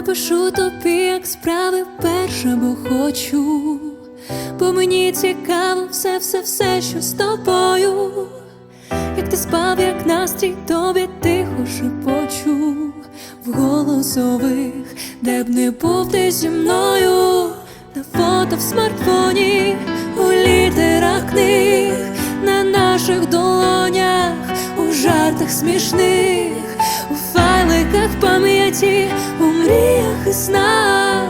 Напишу тобі, як справи перше, бо хочу, бо мені цікаво все, все, все, що з тобою. Як ти спав, як настрій тобі тихо шепочу. В голосових, де б не був ти зі мною, на фото в смартфоні, у літерах книг, на наших долонях, у жартах смішних, у файликах пам'яті, у мріях і снах,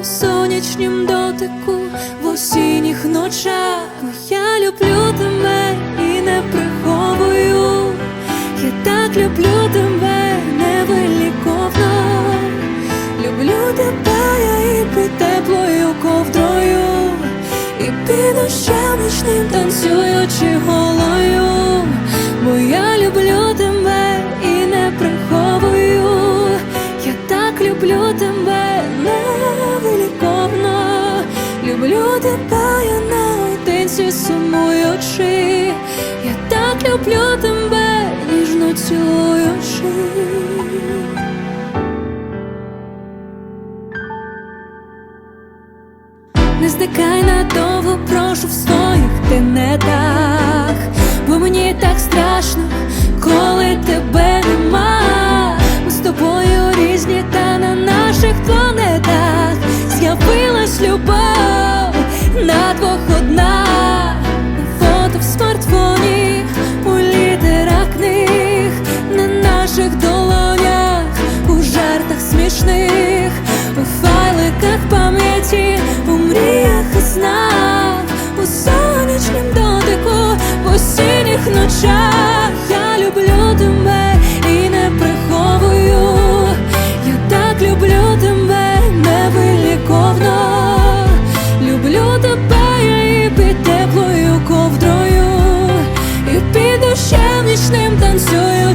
у сонячнім дотику, в осінніх ночах. Я люблю тебе і не приховую. Я так люблю тебе невиліковно. Люблю тебе я і під теплою ковдрою, і під дощем танцюючи голою, бо я люблю люблю тебе невиліковно. Люблю тебе, я наодинці сумуючи. Я так люблю тебе, ніжно цілуючи. Не зникай надовго, прошу в своїх тенетах, бо мені так страшно, коли тебе з'явилась любов на двох одна. Фото в смартфоні, у літерах книг, на наших долонях,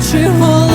танцюючи голою,